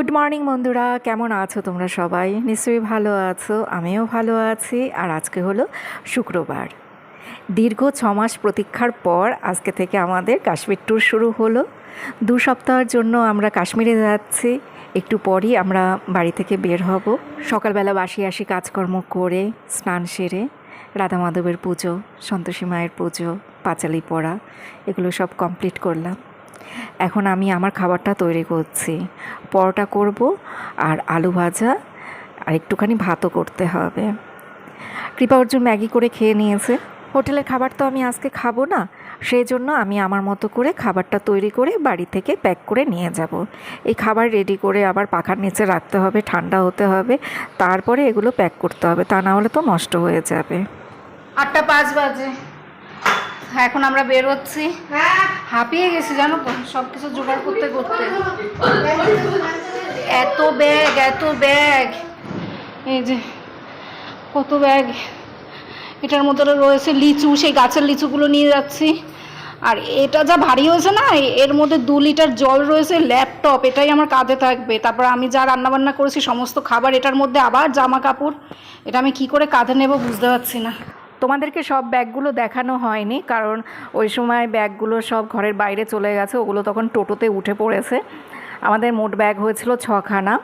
Good morning বন্ধুরা। কেমন আছো তোমরা সবাই? নিশ্চয়ই ভালো আছো, আমিও ভালো আছি। আর আজকে হলো শুক্রবার। দীর্ঘ ছ মাস প্রতীক্ষার পর আজকে থেকে আমাদের কাশ্মীর ট্যুর শুরু হলো। দু সপ্তাহের জন্য আমরা কাশ্মীরে যাচ্ছি। একটু পরই আমরা বাড়ি থেকে বের হব। সকালবেলা বাসি আসি, কাজকর্ম করে স্নান সেরে, রাধা মাধবের পুজো, সন্তোষী মায়ের পুজো, পাঁচালি পড়া, এগুলো সব কমপ্লিট করলাম। এখন আমি আমার খাবারটা তৈরি করছি। পরোটা করব আর আলু ভাজা আর একটুখানি ভাতও করতে হবে। কৃপা অর্জুন ম্যাগি করে খেয়ে নিয়েছে। হোটেলের খাবার তো আমি আজকে খাব না, সেই জন্য আমি আমার মতো করে খাবারটা তৈরি করে বাড়ি থেকে প্যাক করে নিয়ে যাব। এই খাবার রেডি করে আবার পাখার নিচে রাখতে হবে, ঠান্ডা হতে হবে, তারপরে এগুলো প্যাক করতে হবে, তা না হলে তো নষ্ট হয়ে যাবে। আটটা পাঁচ বাজে। এখন আমরা বেরোচ্ছি হাঁপিয়ে গেছি, জানো তো সব কিছু জোগাড় করতে করতে। এত ব্যাগ এত ব্যাগ। এই যে, কত ব্যাগ। এটার মধ্যে রয়েছে লিচু, সেই গাছের লিচুগুলো নিয়ে যাচ্ছি। আর এটা যা ভারী হয়েছে না, এর মধ্যে দু লিটার জল রয়েছে, ল্যাপটপ, এটাই আমার কাঁধে থাকবে। তারপর আমি যা রান্নাবান্না করেছি, সমস্ত খাবার এটার মধ্যে আবার জামা কাপড় এটা আমি কি করে কাঁধে নেব বুঝতে পারছি না। তোমাদেরকে সব ব্যাগগুলো দেখানো হয়নি, কারণ ওই সময় ব্যাগগুলো সব ঘরের বাইরে চলে গেছে, ওগুলো তখন টোটোতে উঠে পড়েছে। আমাদের মোট ব্যাগ হয়েছিল ছখানা,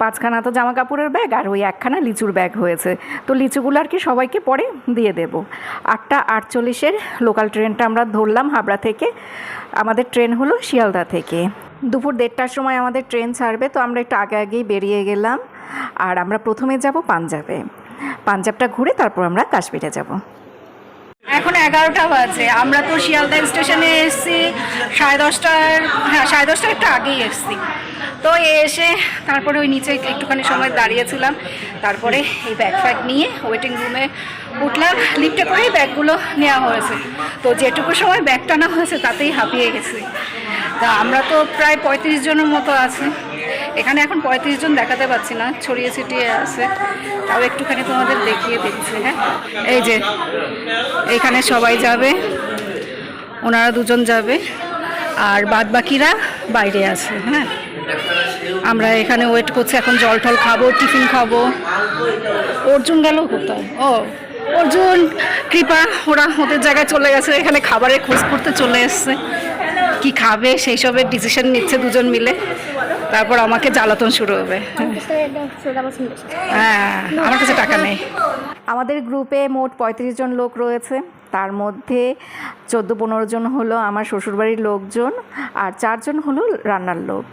পাঁচখানা তো জামা কাপড়ের ব্যাগ আর ওই একখানা লিচুর ব্যাগ হয়েছে। তো লিচুগুলো আর কি সবাইকে পরে দিয়ে দেব। আটটা আটচল্লিশের লোকাল ট্রেনটা আমরা ধরলাম হাবড়া থেকে, আমাদের ট্রেন হলো শিয়ালদা থেকে। দুপুর দেড়টার সময় আমাদের ট্রেন ছাড়বে, তো আমরা একটু আগে আগেই বেরিয়ে গেলাম, আর আমরা প্রথমে যাব পাঞ্জাবে। পাঞ্জাবটা ঘুরে তারপর আমরা কাশ্মীরে যাব। এখন এগারোটা বাজে। আমরা তো শিয়ালদা স্টেশনে এসেছি। সাড়ে দশটার হ্যাঁ সাড়ে দশটার একটু আগেই এসেছি। তো এসে তারপরে ওই নিচে একটুখানি সময় দাঁড়িয়েছিলাম। তারপরে এই ব্যাগ ফ্যাগ নিয়ে ওয়েটিং রুমে উঠলাম। লিফটে করেই ব্যাগগুলো নেওয়া হয়েছে। তো যেটুকু সময় ব্যাগ টানা হয়েছে, তাতেই হাঁপিয়ে গেছি। তা আমরা তো প্রায় পঁয়ত্রিশ জনের মতো আছি। এখানে এখন পঁয়ত্রিশ জন দেখাতে পাচ্ছি না, ছড়িয়ে ছিটিয়ে আছে। তাও একটুখানি তোমাদের দেখিয়ে দিচ্ছি হ্যাঁ? এই যে, এখানে সবাই যাবে, ওনারা দুজন যাবে, আর বাদ বাকিরা বাইরে আছে হ্যাঁ? আমরা এখানে ওয়েট করছি, এখন জল টল খাব, টিফিন খাব। অর্জুন গেল কোথায়? ও, অর্জুন, কৃপা, ওরা ওদের জায়গায় চলে গেছে, এখানে খাবারের খোঁজ করতে চলে এসছে। কি খাবে, সেই সবের ডিসিশন নিচ্ছে দুজন মিলে। তারপর আমাকে জ্বালাতন শুরু হবে। হ্যাঁ আমার কাছে টাকা নেই। আমাদের গ্রুপে মোট পঁয়ত্রিশ জন লোক রয়েছে। তার মধ্যে চোদ্দ পনেরো জন হলো আমার শ্বশুরবাড়ির লোকজন আর চারজন হলো রান্নার লোক।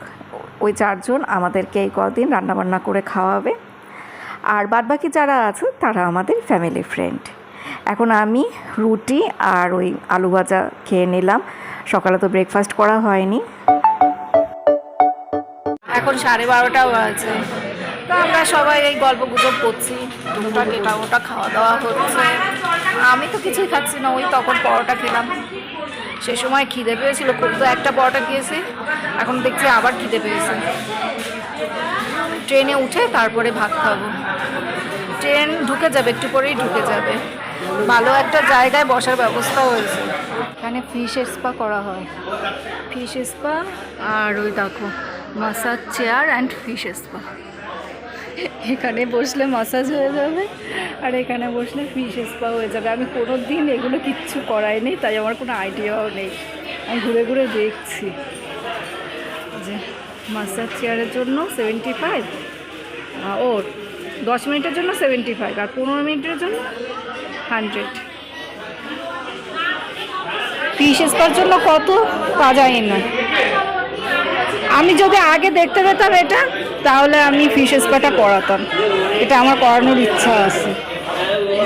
ওই চারজন আমাদেরকে এই কদিন রান্নাবান্না করে খাওয়াবে। আর বাদবাকি যারা আছে, তারা আমাদের ফ্যামিলি ফ্রেন্ড এখন আমি রুটি আর ওই আলু ভাজা খেয়ে নিলাম। সকালে তো ব্রেকফাস্ট করা হয়নি। এখন সাড়ে বারোটা বাজে। তো আমরা সবাই এই গল্প গুজব করছি, টুকটাক এটা ওটা খাওয়া দাওয়া হচ্ছে। আমি তো কিছুই খাচ্ছি না, ওই তখন পরোটা খেলাম। সে সময় খিদে পেয়েছিল, খুব তো একটা পরোটা খেয়েছি। এখন দেখছি আবার খিদে পেয়েছে। ট্রেনে উঠে তারপরে ভাত খাব। ট্রেন ঢুকে যাবে, একটু পরেই ঢুকে যাবে। ভালো একটা জায়গায় বসার ব্যবস্থা হয়েছে। এখানে ফিশ স্পা করা হয়। ফিশ স্পা আর ওই দেখো। Massage chair and fish spa এখানে বসলে মাসাজ হয়ে যাবে, আর এখানে বসলে ফিশ স্পা হয়ে যাবে। আমি কোনো দিন এগুলো কিচ্ছু করাইনি তাই আমার কোনো আইডিয়াও নেই। আমি ঘুরে ঘুরে দেখছি যে মাসাজ চেয়ারের জন্য সেভেন্টি ফাইভ ও, দশ মিনিটের জন্য সেভেন্টি ফাইভ আর পনেরো মিনিটের জন্য হান্ড্রেড ফিশ স্পার জন্য কত? তা জানি না। আমি যদি আগে দেখতে পেতাম এটা, তাহলে আমি ফিশ স্পাটা করাতাম এটা আমার করানোর ইচ্ছা আছে।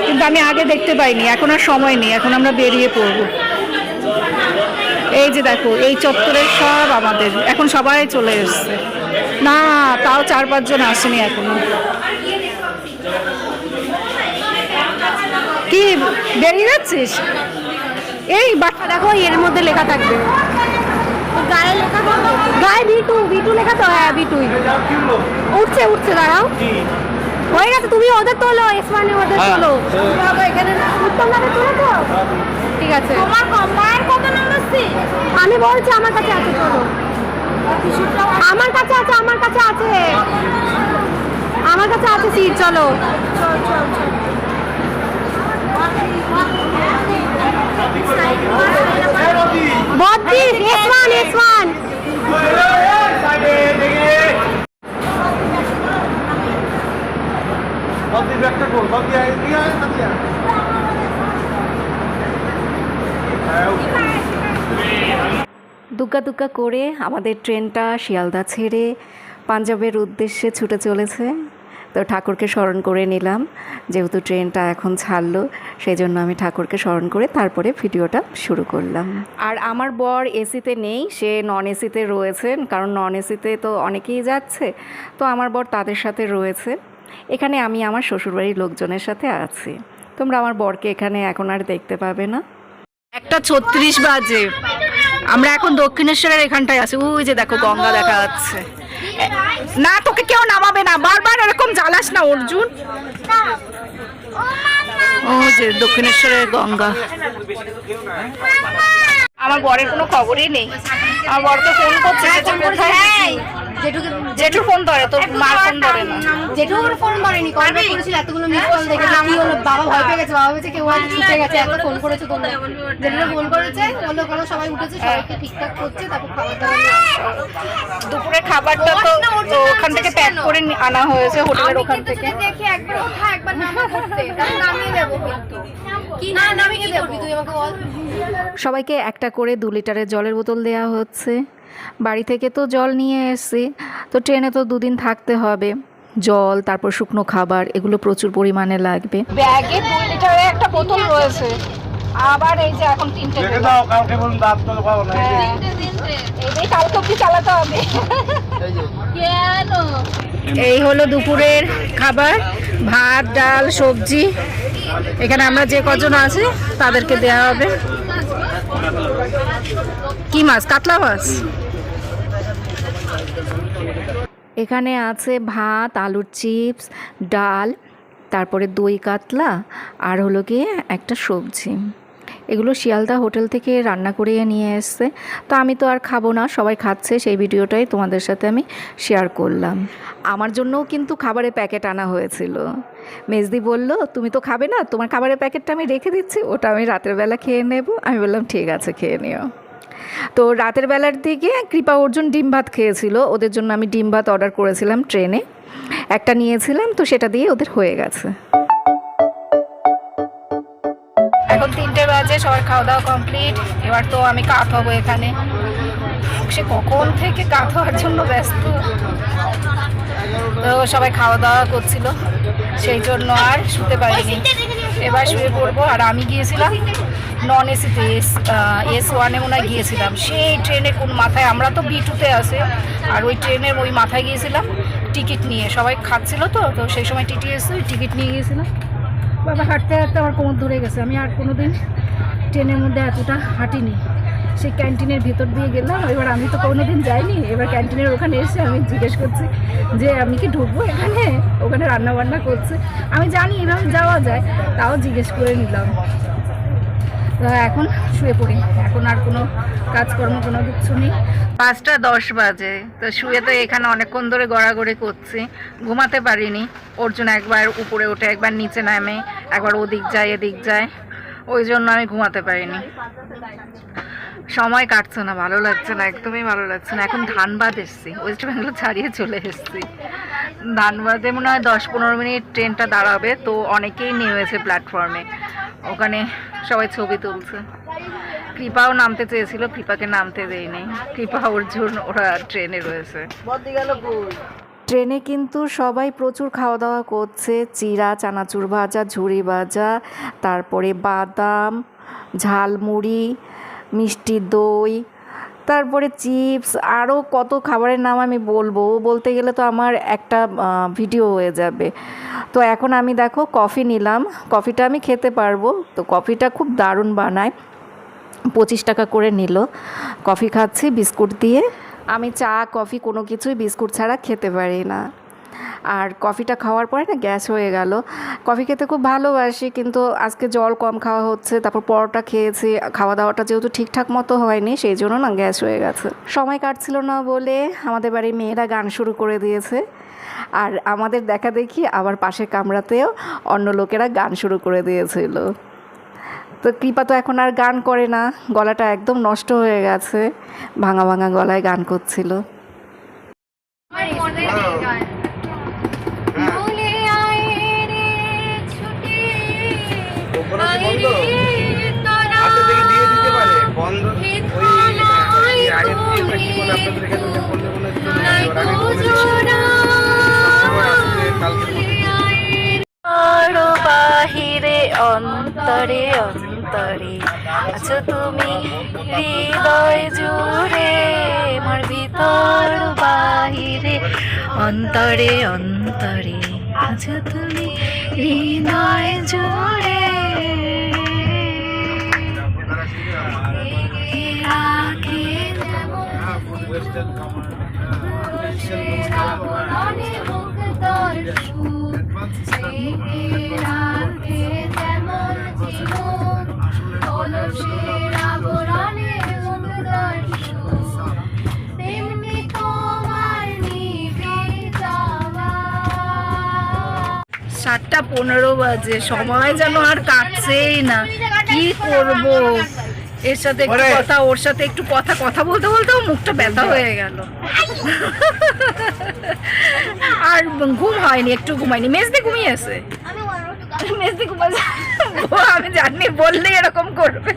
কিন্তু আমি আগে দেখতে পাইনি, এখন আর সময় নেই, এখন আমরা বেরিয়ে পড়ব। এই যে দেখো, এই চত্বরের সব আমাদের, এখন সবাই চলে এসছে। না, তাও চার পাঁচজন আসেনি এখনও। কি, বেরিয়ে যাচ্ছিস? এই, বাচ্চা দেখো, এর মধ্যে লেখা থাকবে। গায়ে লেখা গায়ে বিটু বিটু লেখা তো হ্যাঁ বিটুই উঠছে উঠছে দাঁড়াও। হয়ে গেছে তুমি ওদের তোলো এসমানি ওদের তোলো। এখানে উত্তম নামে তোলো তো? ঠিক আছে। তোমার কত নাম্বার আমি বলছি আমার কাছে আছে তোলো। আমার কাছে আছে আমার কাছে আছে। আমার কাছে আছে সিট চলো। বত্রিশ এস দুগ্গা দুগ্গা করে আমাদের ট্রেনটা শিয়ালদা ছেড়ে পাঞ্জাবের উদ্দেশ্যে ছুটে চলেছে। তো ঠাকুরকে স্মরণ করে নিলাম। যেহেতু ট্রেনটা এখন ছাড়লো সেই জন্য আমি ঠাকুরকে স্মরণ করে তারপরে ভিডিওটা শুরু করলাম। আর আমার বর এসিতে নেই, সে নন এসিতে রয়েছে, কারণ নন এসিতে তো অনেকেই যাচ্ছে। তো আমার বর তাদের সাথে রয়েছে। এখানে আমি আমার শ্বশুরবাড়ির লোকজনের সাথে আছি। তোমরা আমার বরকে এখানে এখন আর দেখতে পাবে না। একটা ছত্রিশ বাজে। আমরা এখন দক্ষিণেশ্বরের এখানটায় আছি। ওই যে দেখো গঙ্গা দেখা যাচ্ছে। না তোকে কেউ নামাবে না। বারবার এরকম জ্বালাস না অর্জুন। ও যে দক্ষিণেশ্বরের গঙ্গা। আমার বরের কোনো খবরই নেই। আমার বর তো ফোন করছে জেঠু কোথায় যেটুকু জেঠুর ফোন ধরে তোর মার ফোন ধরে না। যেটু ওর ফোন করেনি কল ব্যাক করেছিল এতগুলো মিস কল দেখে? কি হলো? বাবা ভয় পেয়ে গেছে বাবা বলছে কেউ হয়তো ছুটে গেছে এত ফোন করেছে তোমরা। যেটু ফোন করেছে বলল কোনো সবাই উঠেছে সবাইকে ঠিকঠাক করছে তারপর খাবার দাবার দুপুরের খাবারটা তো তো ওখান থেকে প্যাক করে আনা হয়েছে হোটেলের ওখান থেকে। দেখি একবার ওঠা একবার নামা করতে। তাহলে নামিয়ে দেবো সবাইকে একটা করে দু লিটারের জলের বোতল দেওয়া হচ্ছে। বাড়ি থেকে তো জল নিয়ে এসেছি তো ট্রেনে তো দুদিন থাকতে হবে। জল তারপর শুকনো খাবার এগুলো প্রচুর পরিমাণে লাগবে। ব্যাগে দুই লিটারের একটা বোতল রয়েছে। আবার এই যে এখন তিনটে রেখে দাও কালকে বলুন দাঁত তো পাবো না। এই যে কালকে অব্দি চালাতে হবে। কেন এই হলো দুপুরের খাবার ভাত ডাল সবজি। এখানে আমরা যে কজন আছে তাদেরকে দেওয়া হবে। কি মাছ? কাতলা মাছ? এখানে আছে ভাত, আলুর চিপস, ডাল, তারপরে দই কাতলা আর হলো গিয়ে একটা সবজি। এগুলো শিয়ালদা হোটেল থেকে রান্না করিয়ে নিয়ে এসছে। তো আমি তো আর খাব না, সবাই খাচ্ছে, সেই ভিডিওটাই তোমাদের সাথে আমি শেয়ার করলাম। আমার জন্যও কিন্তু খাবারের প্যাকেট আনা হয়েছিল। মেজদি বলল, তুমি তো খাবে না, তোমার খাবারের প্যাকেটটা আমি রেখে দিচ্ছি, ওটা আমি রাতের বেলা খেয়ে নেব। আমি বললাম, ঠিক আছে, খেয়ে নিও। তো রাতের বেলার দিকে কৃপা অর্জুন ডিম ভাত খেয়েছিল। ওদের জন্য আমি ডিম ভাত অর্ডার করেছিলাম ট্রেনে একটা নিয়েছিলাম, তো সেটা দিয়ে ওদের হয়ে গেছে। এখন তিনটে বাজে, সবার খাওয়া দাওয়া কমপ্লিট এবার তো আমি কাত হব এখানে। সে কখন থেকে কাত হওয়ার জন্য ব্যস্ত? তো সবাই খাওয়া দাওয়া করছিল। সেই জন্য আর শুতে পারিনি। এবার শুয়ে পড়ব। আর আমি গিয়েছিলাম নন এসিতে এস এস ওয়ানে মনে গিয়েছিলাম। সেই ট্রেনে কোন মাথায়, আমরা তো বি টুতে আছে, আর ওই ট্রেনের ওই মাথায় গিয়েছিলাম টিকিট নিয়ে। সবাই খাচ্ছিল তো তো সেই সময় টিটিএস ওই টিকিট নিয়ে গিয়েছিলাম। বাবা, হাঁটতে হাঁটতে আমার কোমর ধরে গেছে। আমি আর কোনো দিন ট্রেনের মধ্যে এতটা হাঁটিনি। সেই ক্যান্টিনের ভিতর দিয়ে গেলাম। এবার আমি তো কোনো দিন যাইনি। এবার ক্যান্টিনের ওখানে এসে আমি জিজ্ঞেস করছি যে, আমি কি ঢুকবো এখানে? ওখানে রান্না বান্না করছে? আমি জানি এভাবে যাওয়া যায়, তাও জিজ্ঞেস করে নিলাম। এখন শুয়ে পড়ি। এখন আর কোনো কাজকর্ম, কোনো কিছু নেই। পাঁচটা দশ বাজে। তো শুয়ে তো এখানে অনেকক্ষণ ধরে গড়াগড়ি করছি। ঘুমাতে পারিনি। অর্জুন একবার উপরে উঠে একবার নিচে নামে, একবার ওদিক যায়, এদিক যায়। ওই জন্য আমি ঘুমাতে পারিনি। সময় কাটছে না, ভালো লাগছে না, একদমই ভালো লাগছে না। এখন ধানবাদ এসছি। ওয়েস্ট বেঙ্গল ছাড়িয়ে চলে এসছি। ধানবাদে মনে হয় দশ পনেরো মিনিট ট্রেনটা দাঁড়াবে। তো অনেকেই নেমেছে প্ল্যাটফর্মে। ওখানে সবাই ছবি তুলছে। কৃপাও নামতে চেয়েছিল, কৃপাকে নামতে দেয়নি। কৃপা অর্জুন ওরা ট্রেনে রয়েছে। ট্রেনে কিন্তু সবাই প্রচুর খাওয়া দাওয়া করছে। চিরা চানাচুর ভাজা, ঝুড়ি ভাজা, তারপরে বাদাম, ঝালমুড়ি, মিষ্টি দই তারপরে চিপস আরও কত খাবারের নাম আমি বলব। বলতে গেলে তো আমার একটা ভিডিও হয়ে যাবে। তো এখন আমি দেখো কফি নিলাম। কফিটা আমি খেতে পারব। তো কফিটা খুব দারুণ বানায়। পঁচিশ টাকা করে নিল। কফি খাচ্ছি বিস্কুট দিয়ে। আমি চা, কফি কোনো কিছুই বিস্কুট ছাড়া খেতে পারি না। আর কফিটা খাওয়ার পরে না গ্যাস হয়ে গেল। কফি খেতে খুব ভালোবাসি, কিন্তু আজকে জল কম খাওয়া হচ্ছে, তারপর পরোটা খেয়েছি, খাওয়া দাওয়াটা যেহেতু ঠিকঠাক মতো হয়নি, সেই জন্য না গ্যাস হয়ে গেছে। সময় কাটছিল না বলে আমাদের বাড়ির মেয়েরা গান শুরু করে দিয়েছে। আর আমাদের দেখা দেখি আবার পাশের কামরাতেও অন্য লোকেরা গান শুরু করে দিয়েছিল। তো কৃপা তো এখন আর গান করে না, গলাটা একদম নষ্ট হয়ে গেছে, ভাঙা ভাঙা গলায় গান করছিল। কালকে ভুলে আয় আরও বাহিরে অন্তরে অন্তরে। আছো তুমি হৃদয় জুড়ে আমার ভিতর বাহিরে অন্তরে অন্তরে। আছো তুমি হৃদয় জুড়ে সাতটা পনেরো বাজে সময় যেন আর কাটছেই না। কি করব? এর সাথে একটু কথা ওর সাথে একটু কথা কথা বলতে বলতে মুখটা ব্যথা হয়ে গেল। আর ঘুম হয়নি একটু ঘুমায়নি। মেজদি ঘুমিয়েছে মেজদি ঘুমাচ্ছে আমি জানি বললে এরকম করবে।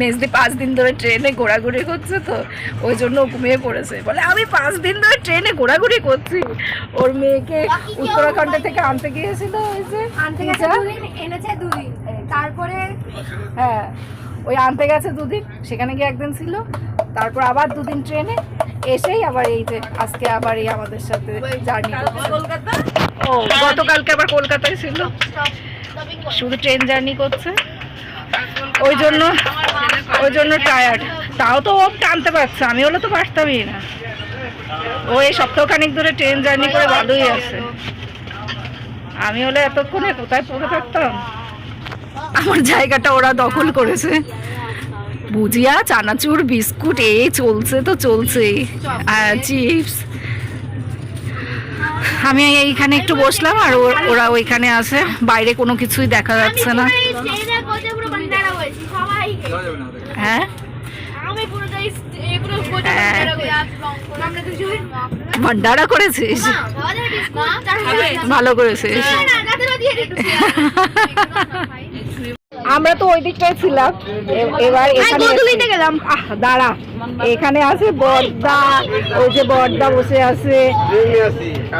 মেজদি পাঁচ দিন ধরে ট্রেনে ঘোরাঘুরি করছে তো ওই জন্য ঘুমিয়ে পড়েছে। বলে আমি পাঁচ দিন ধরে ট্রেনে ঘোরাঘুরি করছি। ওর মেয়েকে উত্তরাখণ্ড থেকে আনতে গিয়েছিল ওই যে আনতে গেছে এনেছে দুদিন। তারপরে হ্যাঁ। ওই আনতে গেছে দুদিন সেখানে গিয়ে একদিন ছিল তারপর আবার দুদিন ট্রেনে এসেই আবার এই যে আজকে আবার এই আমাদের সাথে জার্নি ও গতকালকে আবার কলকাতায় ছিল। শুধু ট্রেন জার্নি করছে। ওই জন্য ওই জন্য টায়ার্ড তাও তো ও টানতে পারছে আমি হলে তো পারতামই না। ও এই সপ্তাহখানিক ধরে ট্রেন জার্নি করে ভালোই আছে। আমি হলে এতক্ষণে কোথায় পড়ে থাকতাম? আমার জায়গাটা ওরা দখল করেছে। ভুজিয়া চানাচুর বিস্কুট এই চলছে তো চলছেই আর চিপস। আমি এইখানে একটু বসলাম আর ও- ওরা ওইখানে আছে। বাইরে কোনো কিছুই দেখা যাচ্ছে না। হ্যাঁ? আমি পুরো এই পুরো কোচে হ্যাঁ। বান্দারা আমরা দুজন ভান্ডারা করেছিস? ভালো করেছিস না তাদেরও দিয়ে দিতে আমরা তো ওই দিকটায় ছিলাম। এবার এখানে গেলাম। দাঁড়া। এখানে আছে বর্দা ওই যে বর্দা বসে আছে।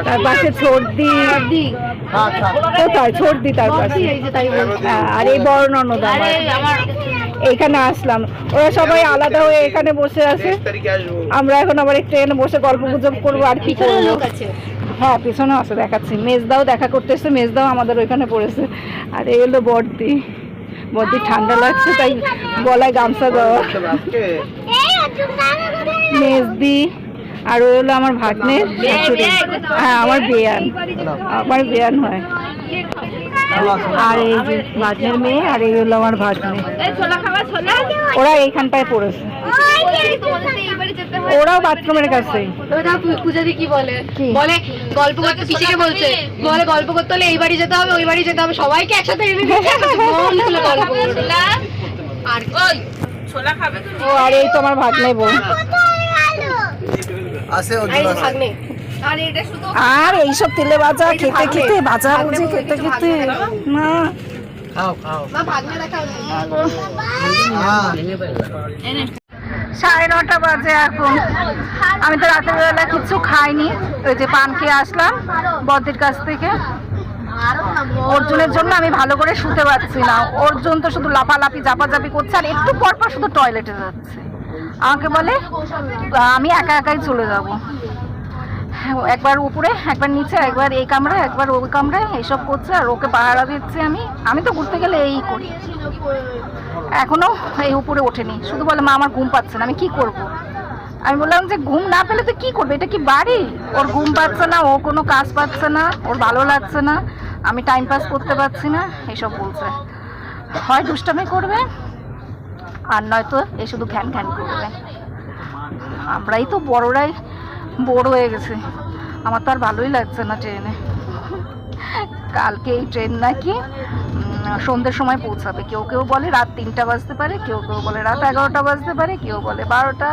তার পাশে ছর্দি। কোথায়? ছর্দি তার পাশে। হ্যাঁ, আর এই বড় ননদ আমার এইখানে আসলাম। ওরা সবাই আলাদা হয়ে এখানে বসে আছে। আমরা এখন আবার একটু এখানে বসে গল্প গুজব করব আর কি করব। হ্যাঁ পিছনে আছে দেখাচ্ছি। মেজদাও দেখা করতে এসছে মেজদাও আমাদের ওইখানে পড়েছে। আর এই হলো বর্দি। বর্দি ঠান্ডা লাগছে তাই গলায় গামছা দেওয়া মেজদি আর ওই হলো আমার ভাগ্নের শাশুড়ি হ্যাঁ আমার বেয়ান। আমার বেয়ান হয়। আর এই যে ভাগ্নের মেয়ে আর এই হলো আমার ভাগ্নে। ছোলা খাবার ছোলা। ওরা এইখানটায় পড়েছে। ওরাও বাথরুমের কাছে। ওটা পূজা কি বলে? কি? বলে গল্প করতে পিসিকে বলছে? বলে গল্প করতে হলে এই বাড়ি যেতে হবে ওই বাড়ি যেতে হবে। সবাইকে একসাথে এনে দিয়েছে মন খুলে গল্প করতে আর ওই ও আর এই তোমার ভাগ্নে বোন আছে এই ভাগ্নে। আর এটা শুধু আর এইসব তেলে ভাজা খেতে খেতে ভাজা ভুজি খেতে খেতে। না খাও খাও। মা ভাগ্নে দেখাও। সাড়ে নটা বাজে এখন। আমি তো রাতের বেলা কিছু খাইনি। ওই যে পান খেয়ে আসলাম বদ্দির কাছ থেকে। অর্জুনের জন্য আমি ভালো করে শুতে পারছি না। অর্জুন তো শুধু লাফালাফি জাপাজাপি করছে আর একটু পর পর শুধু টয়লেটে যাচ্ছে। আমাকে বলে, আমি একা একাই চলে যাব। একবার উপরে, একবার নিচে, একবার এই কামরায়, একবার ওই কামরায়। এইসব করছে আর ওকে পাহারা দিচ্ছি আমি। আমি তো ঘুরতে গেলে এই করি। এখনও এই উপরে ওঠেনি। শুধু বলে, মা, আমার ঘুম পাচ্ছে না, আমি কি করব? আমি বললাম যে, ঘুম না পেলে তো কি করবে? এটা কি বাড়ি? ওর ঘুম পাচ্ছে না, ও কোনো কাজ পাচ্ছে না, ওর ভালো লাগছে না, আমি টাইম পাস করতে পারছি না, এসব বলছে। হয় দুষ্টামি করবে, আর নয়তো এ শুধু ঘ্যান ঘ্যান করবে। আমরাই তো বড়রাই, বড় হয়ে গেছে। আমার তো আর ভালোই লাগছে না ট্রেনে। কালকে এই ট্রেন নাকি সন্ধ্যের সময় পৌঁছাবে। কেউ কেউ বলে রাত তিনটা বাজতে পারে, কেউ কেউ বলে রাত এগারোটা বাজতে পারে, কেউ বলে বারোটা।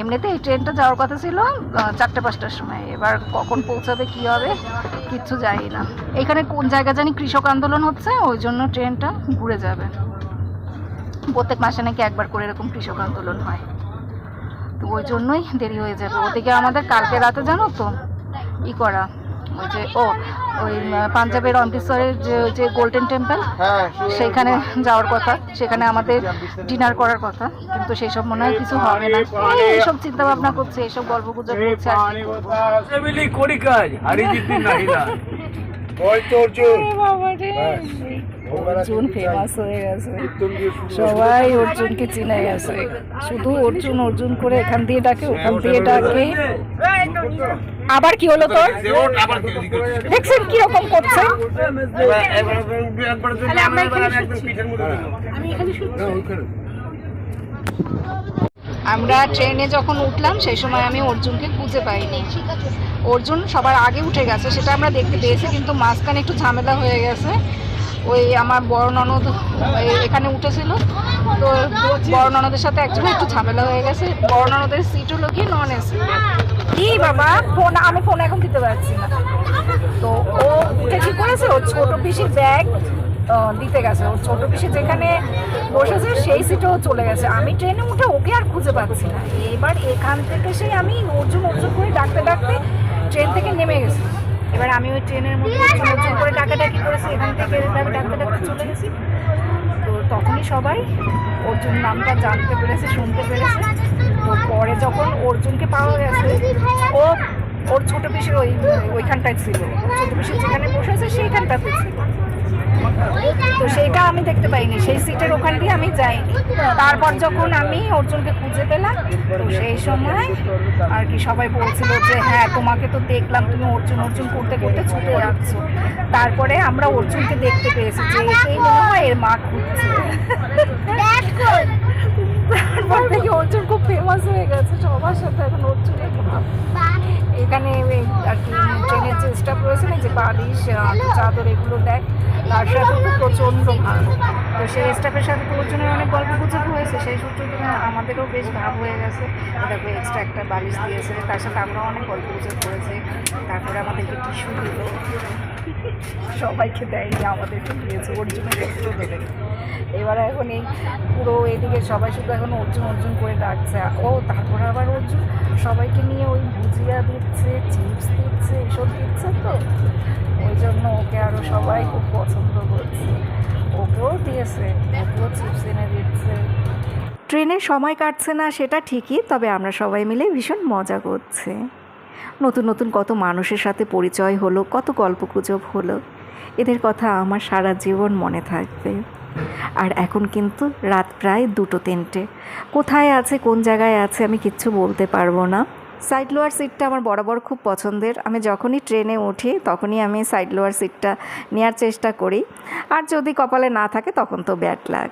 এমনিতে এই ট্রেনটা যাওয়ার কথা ছিল চারটে পাঁচটার সময়। এবার কখন পৌঁছাবে, কি হবে, কিচ্ছু জানি না। এখানে কোন জায়গা জানি কৃষক আন্দোলন হচ্ছে, ওই জন্য ট্রেনটা ঘুরে যাবে। প্রত্যেক মাসে নাকি একবার করে এরকম কৃষক আন্দোলন হয়। তো ওই জন্যই দেরি হয়ে যাবে। ওদিকে আমাদের কালকে রাতে জানো তো, ই করা। ওই যে ও ওই পাঞ্জাবের অমৃতসরের যে যে গোল্ডেন টেম্পল সেখানে যাওয়ার কথা সেখানে আমাদের ডিনার করার কথা কিন্তু সেই সব মনে হয় কিছু হবে না। এই এইসব চিন্তা ভাবনা করছে এইসব গল্প গুজব করছে আর করি কাজ হারি জিতনি নাহি না ওই তো অর্জুন ফেমাস হয়ে গেছে। সবাই অর্জুনকে চিনে গেছে। শুধু অর্জুন অর্জুন করে এখান দিয়ে ডাকে ওখান দিয়ে ডাকে। আবার কি হলো তোর? দেখছেন কীরকম করছে? আমরা ট্রেনে যখন উঠলাম সেই সময় আমি অর্জুনকে খুঁজে পাইনি। অর্জুন সবার আগে উঠে গেছে সেটা আমরা দেখতে পেয়েছি কিন্তু মাঝখানে একটু ঝামেলা হয়ে গেছে। ওই আমার বড় ননদ এখানে উঠেছিল। তো বড় ননদের সাথে একজন একটু ঝামেলা হয়ে গেছে। বড় ননদের সিট হলো কি নন এসি কি বাবা ফোন আমি ফোন এখন দিতে পারছি না। তো ও উঠে কি করেছে? ওর ছোট পিসির ব্যাগ দিতে গেছে। ওর ছোট পিসি যেখানে বসেছে, সেই সিটেও চলে গেছে। আমি ট্রেনে উঠে ওকে আর খুঁজে পাচ্ছি না। এবার এখান থেকে সেই আমি অর্জুন অর্জুন করে ডাকতে ডাকতে ট্রেন থেকে নেমে গেছি। এবার আমি ওই ট্রেনের মধ্যে অর্জুন করে ডাকাডাকি থেকে এভাবে ডাকতে ডাকতে চলে গেছি। তো তখনই সবাই অর্জুন নামটা জানতে পেরেছে, শুনতে পেরেছে। তো পরে যখন অর্জুনকে পাওয়া গেছে, ও ওর ছোট পিসির ওই ওইখানটায় ছিল। ছোটো ছোট পিসি যেখানে বসেছে সেইখানটাতে ছিল। তো সেইটা আমি দেখতে পাইনি। সেই সিটের ওখান দিয়ে আমি যাইনি। তারপর যখন আমি অর্জুনকে খুঁজে পেলাম তো সেই সময় আর কি সবাই বলছিল যে হ্যাঁ তোমাকে তো দেখলাম তুমি অর্জুন অর্জুন করতে করতে ছুটে যাচ্ছ। তারপরে আমরা অর্জুনকে দেখতে পেয়েছি যে সেই মনে হয় এর মা খুঁজছে। তারপর থেকে অর্জুন ফেমাস হয়ে গেছে, সবার সাথে এখন অর্জুনের ভাব। এখানে আর কি ট্রেনের যে স্টাফ রয়েছে না, যে বালিশ চাদর, এগুলো দেয়, তার সাথে তো প্রচণ্ড ভালো তো সেই স্টাফের সাথে অর্জুনের অনেক গল্প গুজব হয়েছে, সেই সূত্র ধরে আমাদেরও বেশ ভাব হয়ে গেছে। দেখো এক্সট্রা একটা বালিশ দিয়েছে, তার সাথে আমরাও অনেক গল্প গুজব করেছি। তারপরে আমাদেরকে টিস্যু দিল। সবাইকে দেয়নি আমাদেরকে দিয়েছে অর্জুনের একটু দেবে এবার এখন এই পুরো এদিকে সবাই শুধু এখন অর্জুন অর্জুন করে ডাকছে। ও, তারপরে আবার অর্জুন, সবাইকে নিয়ে ওই ভুজিয়া দিচ্ছে, চিপস দিচ্ছে, এসব দিচ্ছে তো। ওই জন্য ওকে আরও সবাই খুব পছন্দ করছে। ওকেও দিয়েছে, ওকেও চিপস এনে দিচ্ছে। ট্রেনে সময় কাটছে না, সেটা ঠিকই, তবে আমরা সবাই মিলে ভীষণ মজা করছে। নতুন নতুন কত মানুষের সাথে পরিচয় হলো, কত গল্পগুজব হলো। এদের কথা আমার সারা জীবন মনে থাকবে। আর এখন কিন্তু রাত প্রায় দুটো তিনটে। কোথায় আছে, কোন জায়গায় আছে, আমি কিচ্ছু বলতে পারব না। সাইড লোয়ার সিটটা আমার বরাবর খুব পছন্দের। আমি যখনই ট্রেনে উঠি, তখনই আমি সাইড লোয়ার সিটটা নেওয়ার চেষ্টা করি। আর যদি কপালে না থাকে, তখন তো ব্যাড লাগ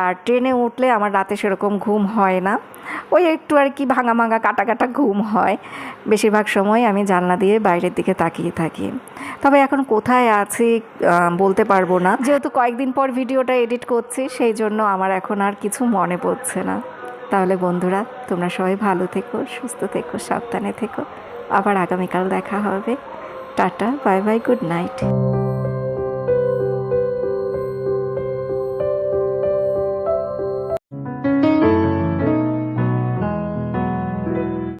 আর ট্রেনে উঠলে আমার রাতে সেরকম ঘুম হয় না। ওই একটু আর কি ভাঙা ভাঙা কাটা কাটা ঘুম হয়। বেশিরভাগ সময় আমি জানলা দিয়ে বাইরের দিকে তাকিয়ে থাকি। তবে এখন কোথায় আছি বলতে পারব না। যেহেতু কয়েকদিন পর ভিডিওটা এডিট করছি, সেই জন্য আমার এখন আর কিছু মনে পড়ছে না। তাহলে বন্ধুরা, তোমরা সবাই ভালো থেকো, সুস্থ থেকো, সাবধানে থেকো। আবার আগামীকাল দেখা হবে। Tata, bye bye, good night.